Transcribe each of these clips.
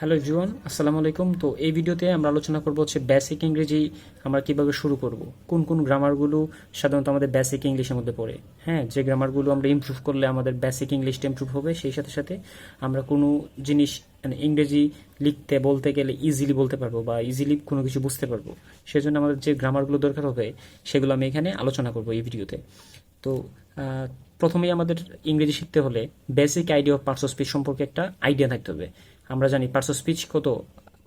Hello everyone, আসসালামু আলাইকুম। তো এই ভিডিওতে আমরা আলোচনা করব হচ্ছে বেসিক ইংরেজি আমরা কীভাবে শুরু করব। কোন কোন গ্রামারগুলো সাধারণত আমাদের বেসিক ইংলিশের মধ্যে পড়ে। হ্যাঁ যে গ্রামারগুলো আমরা ইমপ্রুভ করলে আমাদের বেসিক ইংলিশটা ইমপ্রুভ হবে, সেই সাথে সাথে আমরা কোনো জিনিস মানে ইংরেজি লিখতে, বলতে গেলে ইজিলি বলতে পারব বা ইজিলি কোনো কিছু বুঝতে পারব। সেজন্য আমাদের যে গ্রামারগুলো দরকার হবে, সেগুলো আমি এখানে আলোচনা করব এই ভিডিওতে। তো প্রথমেই আমাদের ইংরেজি শিখতে হলে basic idea of parts of speech সম্পর্কে একটা আইডিয়া থাকতে হবে। আমরা জানি পার্টস অফ স্পিচ কত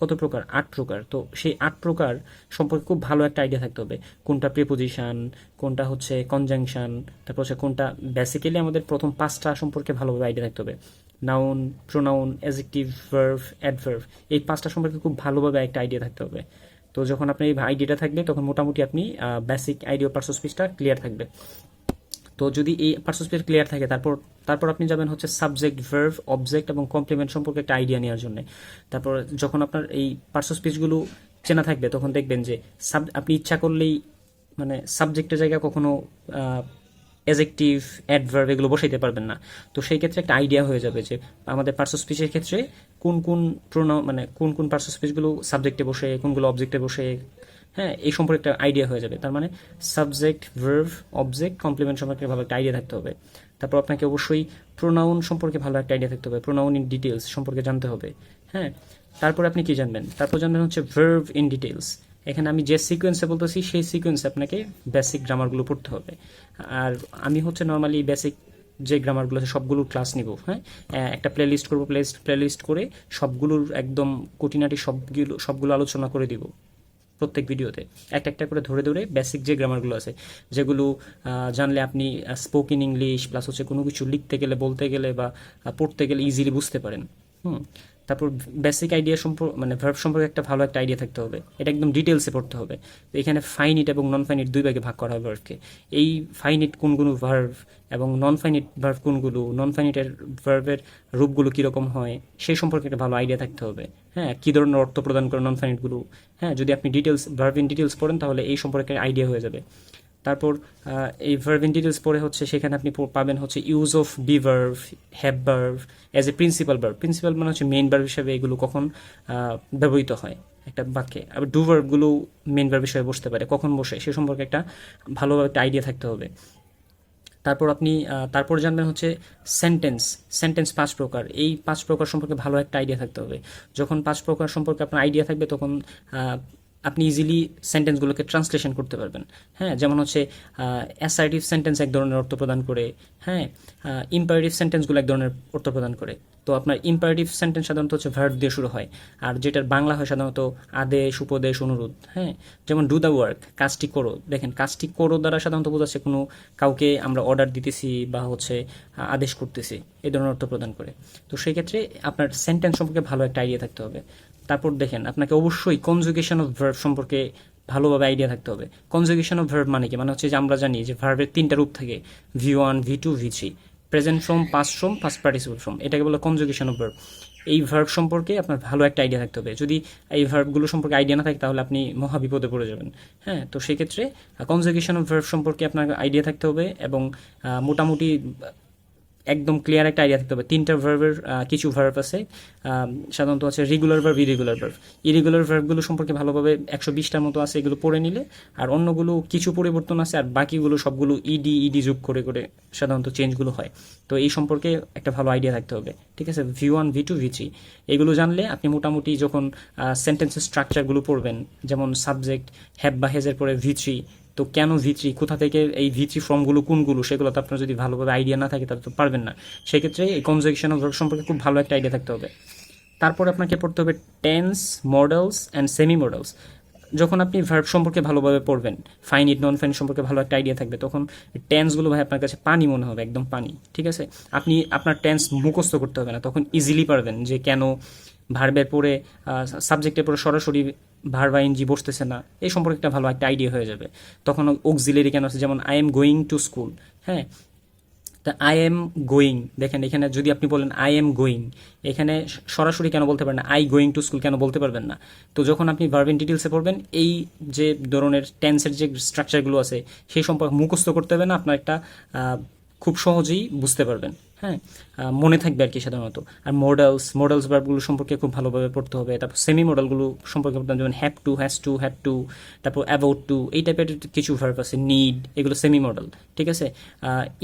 কত প্রকার? আট প্রকার। তো সেই আট প্রকার সম্পর্কে খুব ভালো একটা আইডিয়া থাকতে হবে। কোনটা প্রিপোজিশন কোনটা হচ্ছে কনজাংশন তারপর হচ্ছে কোনটা বেসিক্যালি আমাদের প্রথম পাঁচটা সম্পর্কে ভালোভাবে আইডিয়া থাকতে হবে। Noun pronoun adjective verb adverb এই পাঁচটা সম্পর্কে খুব ভালোভাবে একটা আইডিয়া থাকতে হবে। তো যখন আপনার এই আইডিয়াটা থাকবে, তখন মোটামুটি আপনি বেসিক আইডিয়া পার্টস অফ স্পিচটা ক্লিয়ার থাকবে। তো যদি এই পার্সোস্পেস ক্লিয়ার থাকে, তারপর তারপর আপনি যাবেন হচ্ছে সাবজেক্ট ভার্ভ অবজেক্ট এবং কমপ্লিমেন্ট সম্পর্কে একটা আইডিয়া নেওয়ার জন্য। তারপর যখন আপনার এই পার্সোস্পেসগুলো চেনা থাকবে, তখন দেখবেন যে সাব আপনি ইচ্ছা করলেই মানে সাবজেক্টের জায়গায় কখনো এজেক্টিভ অ্যাডভার্ব এগুলো বসাইতে পারবেন না। তো সেই ক্ষেত্রে একটা আইডিয়া হয়ে যাবে যে আমাদের পার্সোস্পিচের ক্ষেত্রে কোন কোন প্রোনাউন মানে কোন কোন পার্সোস্পিচগুলো সাবজেক্টে বসে কোনগুলো অবজেক্টে বসে হ্যাঁ এই সম্পর্কে একটা আইডিয়া হয়ে যাবে। তার মানে সাবজেক্ট ভার্ভ অবজেক্ট কমপ্লিমেন্ট সম্পর্কে ভালো একটা আইডিয়া থাকতে হবে। তারপর আপনাকে অবশ্যই প্রোনাউন সম্পর্কে ভালো একটা আইডিয়া থাকতে হবে। প্রোনাউন ইন ডিটেলস সম্পর্কে জানতে হবে হ্যাঁ? তারপর আপনি কি জানবেন? তারপর জানবেন হচ্ছে ভার্ভ ইন ডিটেলস এখানে আমি যে সিকোয়েন্সে বলতেছি, সেই সিকোয়েন্সে আপনাকে বেসিক গ্রামারগুলো পড়তে হবে। আর আমি হচ্ছে নর্মালি বেসিক যে গ্রামারগুলো আছে, সবগুলোর ক্লাস নিব হ্যাঁ? একটা প্লে লিস্ট করব প্লে প্লে লিস্ট করে সবগুলোর একদম কুটিনাটি সবগুলো সবগুলো আলোচনা করে দিব। প্রত্যেক ভিডিওতে। একটা একটা করে ধরে ধরে বেসিক যে গ্রামারগুলো আছে, যেগুলো জানলে আপনি স্পোকেন ইংলিশ প্লাস হচ্ছে কোনো কিছু লিখতে গেলে, বলতে গেলে বা পড়তে গেলে ইজিলি বুঝতে পারেন। হুম? তারপর বেসিক আইডিয়া সম্পর্ক মানে ভার্ব সম্পর্কে একটা ভালো একটা আইডিয়া থাকতে হবে। এটা একদম ডিটেলসে পড়তে হবে। তো এখানে ফাইনিট এবং নন ফাইনিট দুই ভাগে ভাগ করা হবে ভার্বকে এই ফাইনিট কোনগুলো ভার্ভ এবং নন ফাইনিট ভার্ভ কোনগুলো নন ফাইনিটের ভার্ভের রূপগুলো কীরকম হয় সেই সম্পর্কে একটা ভালো আইডিয়া থাকতে হবে। হ্যাঁ কী ধরনের অর্থ প্রদান করে নন ফাইনিটগুলো হ্যাঁ যদি আপনি ডিটেলস ভার্ভ ইন ডিটেলস পড়েন তাহলে এই সম্পর্কে আইডিয়া হয়ে যাবে। তারপর এই ভার্ভ ডিটেলস পড়ে হচ্ছে সেখানে আপনি পাবেন হচ্ছে use of be verb have verb as a principal verb principal মানে হচ্ছে মেইন ভার্ভ হিসাবে এগুলো কখন ব্যবহৃত হয়। একটা বাক্যে। আবার ডু ভার্ভগুলো মেইন ভার্ভ হিসেবে বসতে পারে। কখন বসে, সে সম্পর্কে একটা ভালোভাবে একটা আইডিয়া থাকতে হবে। তারপর আপনি তারপর জানবেন হচ্ছে সেন্টেন্স সেন্টেন্স পাঁচ প্রকার। এই পাঁচ প্রকার সম্পর্কে ভালো একটা আইডিয়া থাকতে হবে। যখন পাঁচ প্রকার সম্পর্কে আপনার আইডিয়া থাকবে, তখন আপনি ইজিলি সেন্টেন্সগুলোকে ট্রান্সলেশন করতে পারবেন। হ্যাঁ যেমন হচ্ছে অ্যাসার্টিভ সেন্টেন্স এক ধরনের অর্থ প্রদান করে হ্যাঁ ইম্পারেটিভ সেন্টেন্সগুলো এক ধরনের অর্থ প্রদান করে। তো আপনার ইম্পারেটিভ সেন্টেন্স সাধারণত হচ্ছে ভার্ব দিয়ে শুরু হয়, আর যেটার বাংলা হয় সাধারণত আদেশ, উপদেশ, অনুরোধ হ্যাঁ। যেমন ডু দ্য ওয়ার্ক কাজটি করো। দেখেন, কাজটি করো দ্বারা সাধারণত বোঝাচ্ছে কোনো কাউকে আমরা অর্ডার দিতেছি বা হচ্ছে আদেশ করতেছি এই ধরনের অর্থ প্রদান করে। তো সেই ক্ষেত্রে আপনার সেন্টেন্স সম্পর্কে ভালো একটা আইডিয়া থাকতে হবে। তারপর দেখেন, আপনাকে অবশ্যই কনজুগেশন অফ ভার্ব সম্পর্কে ভালোভাবে আইডিয়া থাকতে হবে। কনজুগেশন অফ ভার্ব মানে কি? মানে হচ্ছে যে আমরা জানি যে ভার্বের তিনটা রূপ থাকে। V one V two V three present form past form past participle form এটাকে বলে কনজুগেশন অফ ভার্ব এই ভার্ব সম্পর্কে আপনার ভালো একটা আইডিয়া থাকতে হবে। যদি এই ভার্বগুলো সম্পর্কে আইডিয়া না থাকে, তাহলে আপনি মহা বিপদে পড়ে যাবেন। হ্যাঁ তো সেক্ষেত্রে কনজুগেশন অফ ভার্ব সম্পর্কে আপনার আইডিয়া থাকতে হবে এবং মোটামুটি একদম ক্লিয়ার একটা আইডিয়া থাকতে হবে। তিনটা ভার্বের কিছু ভার্ব আছে সাধারণত আছে regular verb irregular verb irregular ভার্বগুলো সম্পর্কে ভালোভাবে একশো বিশটার মতো আছে এগুলো পড়ে নিলে, আর অন্যগুলো কিছু পরিবর্তন আছে, আর বাকিগুলো সবগুলো ইডি ইডি যোগ করে করে সাধারণত চেঞ্জগুলো হয়। তো এই সম্পর্কে একটা ভালো আইডিয়া থাকতে হবে। ঠিক আছে? V one V two V three এগুলো জানলে আপনি মোটামুটি যখন সেন্টেন্সের স্ট্রাকচারগুলো পড়বেন, যেমন সাবজেক্ট হ্যাভ বা হেজের পরে ভি থ্রি তো কেন ভি থ্রি কোথা থেকে এই ভি থ্রি ফর্মগুলো, কোনগুলো? সেগুলো তো আপনার যদি ভালোভাবে আইডিয়া না থাকে, তাহলে তো পারবেন না। সেক্ষেত্রে এই কনজাকশন অফ সম্পর্কে খুব ভালো একটা আইডিয়া থাকতে হবে। তারপর আপনাকে পড়তে হবে tense modals and semi modals যখন আপনি ভার্ব সম্পর্কে ভালোভাবে পড়বেন ফাইন ইট নন ফাইন সম্পর্কে ভালো একটা আইডিয়া থাকবে, তখন টেন্সগুলো ভাই আপনার কাছে পানি মনে হবে, একদম পানি, ঠিক আছে? আপনি আপনার টেন্স মুখস্থ করতে হবে না, তখন ইজিলি পারবেন যে কেন ভার্বের পরে সাবজেক্টের পরে সরাসরি ভার বা এনজি বসতেছে না এই সম্পর্কে একটা ভালো একটা আইডিয়া হয়ে যাবে। তখন অক্সিলারি কেন আছে? যেমন I am going to school হ্যাঁ? তা আই এম গোয়িং দেখেন, এখানে যদি আপনি বলেন আই এম গোয়িং এখানে সরাসরি কেন বলতে পারেন না আই গোয়িং টু স্কুল কেন বলতে পারবেন না। তো যখন আপনি ভার্ব ইন ডিটেলসে পড়বেন, এই যে ধরনের টেন্সের যে স্ট্রাকচারগুলো আছে সেই সম্পর্কে মুখস্থ করতে হবে না, আপনার একটা খুব সহজেই বুঝতে পারবেন হ্যাঁ? মনে থাকবে আর কি সাধারণত। আর মডেলস মডেলস ভার্বগুলো সম্পর্কে খুব ভালোভাবে পড়তে হবে। তারপর সেমি মডেলগুলো সম্পর্কে পড়তে যেমন have to has to had to তারপর অ্যাবাউট টু এই টাইপের কিছু ভার্ব আছে নিড এগুলো সেমি মডেল ঠিক আছে?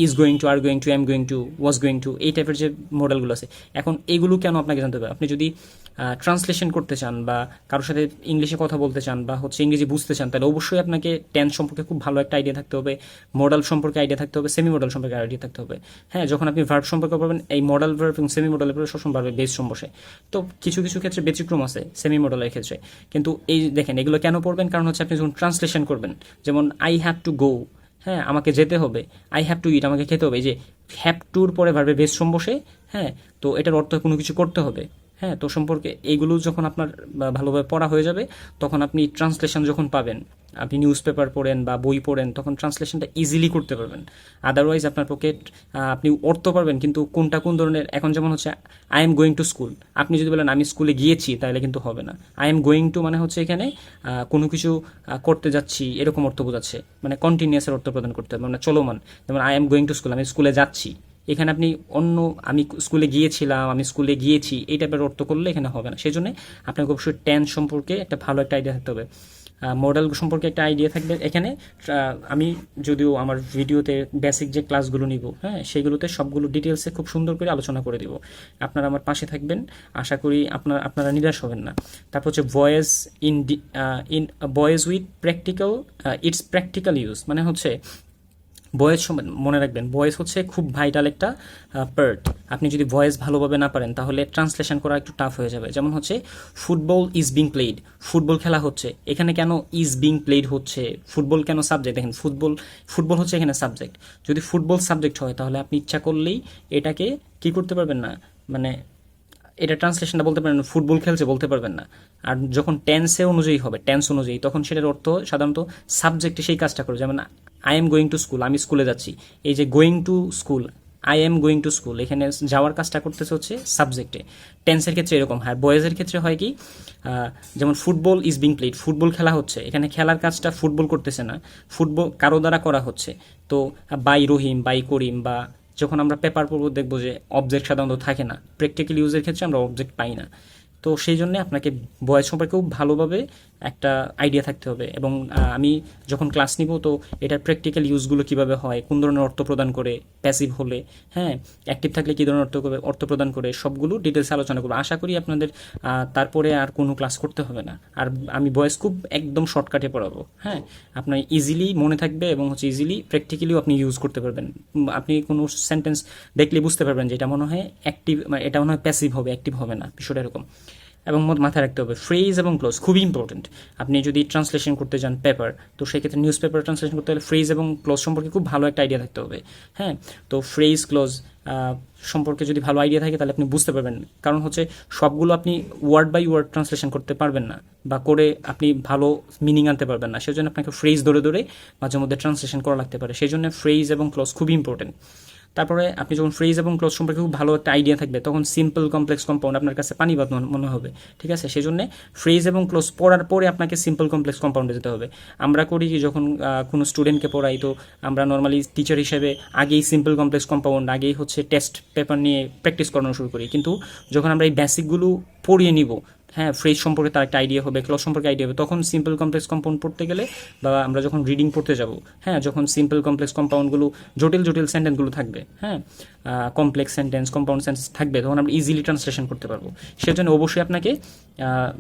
Is going to are going to am going to was going to এই টাইপের যে মডেলগুলো আছে। এখন এগুলো কেন আপনাকে জানতে হবে? আপনি যদি ট্রান্সলেশন করতে চান বা কারোর সাথে ইংলিশে কথা বলতে চান বা হচ্ছে ইংরেজি বুঝতে চান, তাহলে অবশ্যই আপনাকে টেন্স সম্পর্কে খুব ভালো একটা আইডিয়া থাকতে হবে। মডেল সম্পর্কে আইডিয়া থাকতে হবে সেমি মডেল সম্পর্কে আইডিয়া থাকতে হবে। হ্যাঁ যখন আপনি ভার্ব সম্পর্কে পড়বেন এই মডেল ভার্ব এবং সেমি মডেলের উপরে সবসময় বাড়বে বেস বসে তো কিছু কিছু ক্ষেত্রে ব্যতিক্রম আছে সেমি মডেলের ক্ষেত্রে। কিন্তু এই দেখেন, এগুলো কেন পড়বেন? কারণ হচ্ছে আপনি যখন ট্রান্সলেশন করবেন, যেমন আই হ্যাভ টু গো হ্যাঁ আমাকে যেতে হবে আই হ্যাভ টু ইট আমাকে খেতে হবে, এই যে হ্যাভ টুর পরে ভার্বে বেস বসে হ্যাঁ তো এটার অর্থ কোনো কিছু করতে হবে। হ্যাঁ তো সম্পর্কে এইগুলো যখন আপনার ভালোভাবে পড়া হয়ে যাবে, তখন আপনি ট্রান্সলেশন যখন পাবেন, আপনি নিউজ পেপার পড়েন বা বই পড়েন, তখন ট্রান্সলেশনটা ইজিলি করতে পারবেন। আদারওয়াইজ আপনার পক্ষে আপনি অর্থ পারবেন, কিন্তু কোনটা কোন ধরনের, এখন যেমন হচ্ছে I am going to school আপনি যদি বলেন, আমি স্কুলে গিয়েছি তাহলে কিন্তু হবে না। আই এম গোয়িং টু মানে হচ্ছে এখানে কোনো কিছু করতে যাচ্ছি, এরকম অর্থ বোঝাচ্ছে। মানে কন্টিনিউসের অর্থ প্রদান করতে হবে। মানে চলমান। যেমন I am going to school আমি স্কুলে যাচ্ছি। এখানে আপনি অন্য, আমি স্কুলে গিয়েছিলাম, আমি স্কুলে গিয়েছি, এই টাইপের অর্থ করলে এখানে হবে না। সেই জন্য আপনাকে অবশ্যই টেন্স সম্পর্কে একটা ভালো একটা আইডিয়া থাকতে হবে। মডেল সম্পর্কে একটা আইডিয়া থাকবে। এখানে আমি যদিও আমার ভিডিওতে বেসিক যে ক্লাসগুলো নিব হ্যাঁ সেগুলোতে সবগুলো ডিটেলসে খুব সুন্দর করে আলোচনা করে দিব। আপনারা আমার পাশে থাকবেন। আশা করি আপনার, আপনারা নিরাশ হবেন না। তারপর হচ্ছে voice in in voice with practical it's practical use মানে হচ্ছে ভয়েস মনে রাখবেন ভয়েস হচ্ছে খুব ভাইটাল একটা পার্ট আপনি যদি ভয়েস ভালোভাবে না পারেন, তাহলে ট্রান্সলেশন করা একটু টাফ হয়ে যাবে। যেমন হচ্ছে football is being played football খেলা হচ্ছে। এখানে কেন ইজ বিং প্লেড হচ্ছে? ফুটবল কেন সাবজেক্ট দেখেন ফুটবল ফুটবল হচ্ছে এখানে সাবজেক্ট যদি ফুটবল সাবজেক্ট হয়, তাহলে আপনি ইচ্ছা করলেই এটাকে কি করতে পারবেন না? মানে এটা ট্রান্সলেশনটা বলতে পারেন ফুটবল খেলছে বলতে পারবেন না। আর যখন টেন্সে অনুযায়ী হবে টেন্স অনুযায়ী, তখন সেটার অর্থ সাধারণত সাবজেক্টে সেই কাজটা করবে যেমন I am going to school আমি স্কুলে যাচ্ছি। এই যে going to school I am going to school এখানে যাওয়ার কাজটা করতেছে হচ্ছে সাবজেক্টে টেন্সের ক্ষেত্রে এরকম হয়। বয়েজের ক্ষেত্রে হয় কি যেমন football is being played football খেলা হচ্ছে। এখানে খেলার কাজটা ফুটবল করতেছে না। ফুটবল কারও দ্বারা করা হচ্ছে। তো, বাই রহিম, বাই করিম, বা যখন আমরা পেপার পড়ব, দেখব যে অবজেক্ট সাধারণত থাকে না। প্র্যাকটিক্যাল ইউজের ক্ষেত্রে আমরা অবজেক্ট পাই না। তো সেই জন্য আপনাকে বয়স সম্পর্কেও ভালোভাবে একটা আইডিয়া থাকতে হবে। এবং আমি যখন ক্লাস নিব, তো এটার প্র্যাকটিক্যাল ইউজগুলো কীভাবে হয়, কোন ধরনের অর্থ প্রদান করে প্যাসিভ হলে হ্যাঁ অ্যাক্টিভ থাকলে কী ধরনের অর্থ অর্থ প্রদান করে, সবগুলো ডিটেলস আলোচনা করব। আশা করি আপনাদের তারপরে আর কোনো ক্লাস করতে হবে না। আর আমি বয়স খুব একদম শর্টকাটে পড়াবো হ্যাঁ। আপনার ইজিলি মনে থাকবে এবং হচ্ছে ইজিলি প্র্যাকটিক্যালিও আপনি ইউজ করতে পারবেন। আপনি কোনো সেন্টেন্স দেখলে বুঝতে পারবেন যে এটা মনে হয় অ্যাক্টিভ এটা মনে হয় প্যাসিভ হবে অ্যাক্টিভ হবে না, বিষয়টা এরকম। এবং মাথায় রাখতে হবে। ফ্রেজ এবং ক্লোজ খুবই ইম্পর্টেন্ট আপনি যদি ট্রান্সলেশন করতে চান পেপার তো সেক্ষেত্রে নিউজ পেপার ট্রান্সলেশন করতে হলে ফ্রেজ এবং ক্লোজ সম্পর্কে খুব ভালো একটা আইডিয়া থাকতে হবে। হ্যাঁ? তো ফ্রেজ ক্লোজ সম্পর্কে যদি ভালো আইডিয়া থাকে, তাহলে আপনি বুঝতে পারবেন। কারণ হচ্ছে সবগুলো আপনি ওয়ার্ড বাই ওয়ার্ড ট্রান্সলেশন করতে পারবেন না বা করে আপনি ভালো মিনিং আনতে পারবেন না। সেজন্য আপনাকে ফ্রেজ ধরে ধরে মাঝে মধ্যে ট্রান্সলেশন করা লাগতে পারে। সেই জন্য ফ্রেজ এবং ক্লোজ খুবই ইম্পর্টেন্ট তারপরে আপনি যখন ফ্রিজ এবং ক্লোজ সম্পর্কে খুব ভালো একটা আইডিয়া থাকবে, তখন সিম্পল কমপ্লেক্স কম্পাউন্ড আপনার কাছে পানিবাদ মনে- মনে হবে, ঠিক আছে? সেই জন্য ফ্রেজ এবং ক্লোজ পড়ার পরে আপনাকে সিম্পল কমপ্লেক্স কম্পাউন্ডে যেতে হবে। আমরা করি কি, যখন কোনো স্টুডেন্টকে পড়াই, তো আমরা নর্মালি টিচার হিসেবে আগেই সিম্পল কমপ্লেক্স কম্পাউন্ড আগেই হচ্ছে টেস্ট পেপার নিয়ে প্র্যাকটিস করানো শুরু করি। কিন্তু যখন আমরা এই বেসিকগুলো পড়িয়ে নিব হ্যাঁ ফ্রেজ সম্পর্কে তার একটা আইডিয়া হবে ক্লস সম্পর্কে আইডিয়া হবে, তখন সিম্পল কমপ্লেক্স কম্পাউন্ড পড়তে গেলে বা আমরা যখন রিডিং পড়তে যাব হ্যাঁ যখন সিম্পল কমপ্লেক্স কম্পাউন্ডগুলো জটিল জটিল সেন্টেন্সগুলো থাকবে হ্যাঁ কমপ্লেক্স সেন্টেন্স কম্পাউন্ড সেন্টেন্স থাকবে, তখন আমরা ইজিলি ট্রান্সলেশন করতে পারব। সেজন্য অবশ্যই আপনাকে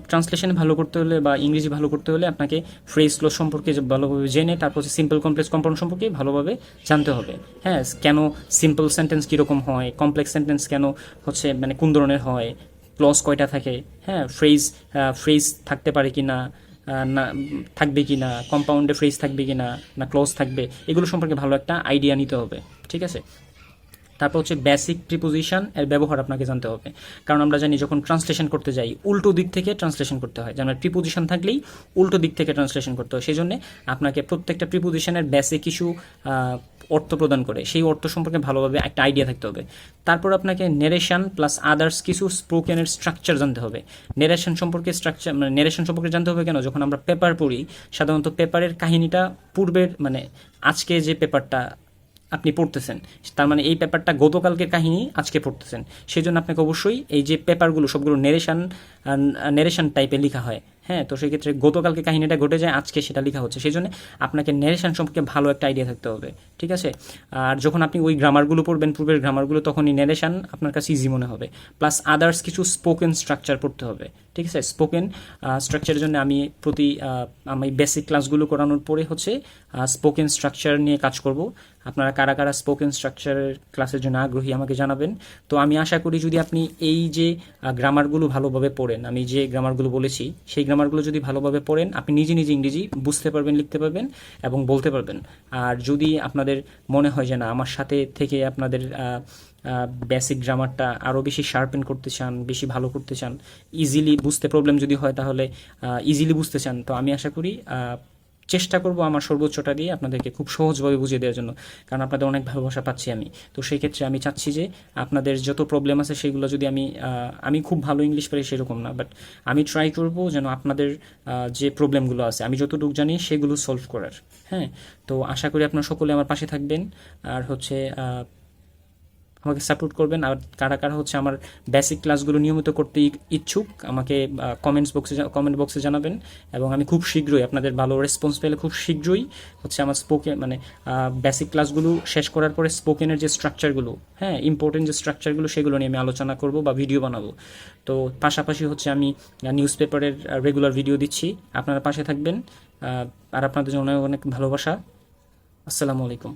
ট্রান্সলেশন ভালো করতে হলে বা ইংরেজি ভালো করতে হলে আপনাকে ফ্রেজ ক্লোজ সম্পর্কে ভালোভাবে জেনে, তারপর সিম্পল কমপ্লেক্স কম্পাউন্ড সম্পর্কে ভালোভাবে জানতে হবে। হ্যাঁ কেন সিম্পল সেন্টেন্স কীরকম হয় কমপ্লেক্স সেন্টেন্স কেন হচ্ছে মানে কোন ধরনের হয় ক্লজ কয়টা থাকে? হ্যাঁ ফ্রেজ ফ্রেজ থাকতে পারে কি না না, থাকবে কি না কম্পাউন্ডে ফ্রেজ থাকবে কি না না ক্লজ থাকবে, এগুলো সম্পর্কে ভালো একটা আইডিয়া নিতে হবে, ঠিক আছে? তারপর হচ্ছে বেসিক প্রিপোজিশন এর ব্যবহার আপনাকে জানতে হবে। কারণ আমরা জানি যখন ট্রান্সলেশন করতে যাই, উল্টো দিক থেকে ট্রান্সলেশন করতে হয়। যেমন প্রিপোজিশন থাকলেই উল্টো দিক থেকে ট্রান্সলেশন করতে হয়। সেই জন্য আপনাকে প্রত্যেকটা প্রিপোজিশনের বেসিক কিছু অর্থ প্রদান করে, সেই অর্থ সম্পর্কে ভালোভাবে একটা আইডিয়া থাকতে হবে। তারপর আপনাকে নেরেশন প্লাস আদার্স কিছু স্পোকেনের স্ট্রাকচার জানতে হবে। নেরেশন সম্পর্কে স্ট্রাকচার মানে নেরেশন সম্পর্কে জানতে হবে কেন? যখন আমরা পেপার পড়ি, সাধারণত পেপারের কাহিনীটা পূর্বের মানে আজকে যে পেপারটা আপনি পড়তেছেন, তার মানে এই পেপারটা গতকালকের কাহিনী আজকে পড়তেছেন। সেই জন্য আপনাকে অবশ্যই এই যে পেপারগুলো সবগুলো নেরেশন নেরেশন টাইপের লেখা হয়। হ্যাঁ তো সেক্ষেত্রে গতকালকে কাহিনীটা ঘটে যায়, আজকে সেটা লেখা হচ্ছে। সেই জন্য আপনাকে নেরেশন সম্পর্কে ভালো একটা আইডিয়া থাকতে হবে, ঠিক আছে? আর যখন আপনি ওই গ্রামারগুলো পড়বেন, পূর্বের গ্রামারগুলো তখনই নেরেশন আপনার কাছে ইজি মনে হবে। প্লাস আদার্স কিছু স্পোকেন স্ট্রাকচার পড়তে হবে, ঠিক আছে? স্পোকেন স্ট্রাকচারের জন্য আমি প্রতি আমি বেসিক ক্লাসগুলো করানোর পরে হচ্ছে স্পোকেন স্ট্রাকচার নিয়ে কাজ করব। আপনারা কারা কারা স্পোকেন স্ট্রাকচারের ক্লাসের জন্য আগ্রহী আমাকে জানাবেন। তো আমি আশা করি যদি আপনি এই যে গ্রামারগুলো ভালোভাবে পড়েন, আমি যে গ্রামারগুলো বলেছি, সেই গ্রামারগুলো যদি ভালোভাবে পড়েন, আপনি নিজে নিজে ইংরেজি বুঝতে পারবেন, লিখতে পারবেন এবং বলতে পারবেন। আর যদি আপনাদের মনে হয় যে না, আমার সাথে থেকে আপনাদের বেসিক গ্রামারটা আরও বেশি শার্পেন করতে চান, বেশি ভালো করতে চান ইজিলি বুঝতে প্রবলেম যদি হয় তাহলে ইজিলি বুঝতে চান, তো আমি আশা করি চেষ্টা করব আমার সর্বোচ্চটা দিয়ে আপনাদেরকে খুব সহজভাবে বুঝিয়ে দেওয়ার জন্য। কারণ আপনাদের অনেক ভালোবাসা পাচ্ছি আমি। তো সেই ক্ষেত্রে আমি চাচ্ছি যে আপনাদের যত প্রবলেম আছে সেগুলো যদি আমি আমি খুব ভালো ইংলিশ পারি সেরকম না। বাট আমি ট্রাই করব যেন আপনাদের যে প্রবলেমগুলো আছে, আমি যতটুকু জানি সেগুলো সলভ করার। হ্যাঁ? তো আশা করি আপনারা সকলে আমার পাশে থাকবেন। আর হচ্ছে আমাকে সাপোর্ট করবেন। আর কারা কারা হচ্ছে আমার বেসিক ক্লাসগুলো নিয়মিত করতে ইচ্ছুক, আমাকে কমেন্টস বক্সে কমেন্ট বক্সে জানাবেন। এবং আমি খুব শীঘ্রই আপনাদের ভালো রেসপন্স পেলে খুব শীঘ্রই হচ্ছে আমার স্পোকেন মানে বেসিক ক্লাসগুলো শেষ করার পরে স্পোকেনের যে স্ট্রাকচারগুলো হ্যাঁ ইম্পর্টেন্ট যে স্ট্রাকচারগুলো সেগুলো নিয়ে আমি আলোচনা করব বা ভিডিও বানাবো। তো পাশাপাশি হচ্ছে আমি নিউজ পেপারের রেগুলার ভিডিও দিচ্ছি। আপনারা পাশে থাকবেন। আর আপনাদের জন্য অনেক অনেক ভালোবাসা। আসসালামু আলাইকুম।